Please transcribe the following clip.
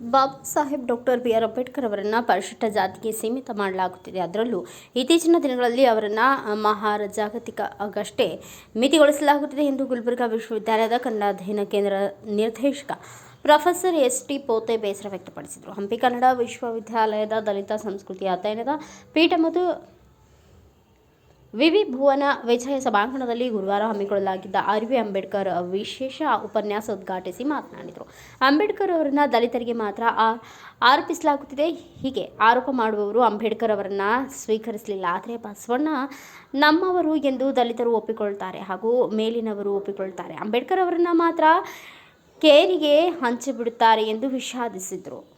Baba Saheb doctor B R Ambedkar ಅವರನ್ನು ಪರಿಶಿಷ್ಟ ಜಾತಿಗೆ ಸೀಮಿತ ಮಾಡಲಾಗುತ್ತಿದೆ. ಅದರಲ್ಲೂ ಇತ್ತೀಚಿನ ದಿನಗಳಲ್ಲಿ ಅವರನ್ನು ಆಗಷ್ಟೇ ಮಿತಿಗೊಳಿಸಲಾಗುತ್ತಿದೆ ಎಂದು ಗುಲ್ಬರ್ಗಾ ವಿಶ್ವವಿದ್ಯಾಲಯದ ಕನ್ನಡ ಅಧ್ಯಯನ ಕೇಂದ್ರ ನಿರ್ದೇಶಕ ಪ್ರೊಫೆಸರ್ ಎಸ್ ಟಿ ಪೋತೆ ಬೇಸರ ವ್ಯಕ್ತಪಡಿಸಿದರು. ಹಂಪಿ ಕನ್ನಡ ವಿಶ್ವವಿದ್ಯಾಲಯದ ದಲಿತ ಸಂಸ್ಕೃತಿ ಅಧ್ಯಯನದ ಪೀಠ ಮತ್ತು ವಿವಿ ಭುವನ ವಿಜಯ ಸಭಾಂಗಣದಲ್ಲಿ ಗುರುವಾರ ಹಮ್ಮಿಕೊಳ್ಳಲಾಗಿದ್ದ ಆರ್ ವಿ ಅಂಬೇಡ್ಕರ್ ವಿಶೇಷ ಉಪನ್ಯಾಸ ಉದ್ಘಾಟಿಸಿ ಮಾತನಾಡಿದರು. ಅಂಬೇಡ್ಕರ್ ಅವರನ್ನು ದಲಿತರಿಗೆ ಮಾತ್ರ ಆರೋಪಿಸಲಾಗುತ್ತಿದೆ. ಹೀಗೆ ಆರೋಪ ಮಾಡುವವರು ಅಂಬೇಡ್ಕರ್ ಅವರನ್ನು ಸ್ವೀಕರಿಸಲಿಲ್ಲ. ಆದರೆ ಬಸವಣ್ಣ ನಮ್ಮವರು ಎಂದು ದಲಿತರು ಒಪ್ಪಿಕೊಳ್ತಾರೆ ಹಾಗೂ ಮೇಲಿನವರು ಒಪ್ಪಿಕೊಳ್ತಾರೆ. ಅಂಬೇಡ್ಕರ್ ಅವರನ್ನು ಮಾತ್ರ ಕೇರಿಗೆ ಹಂಚಿಬಿಡುತ್ತಾರೆ ಎಂದು ವಿಷಾದಿಸಿದರು.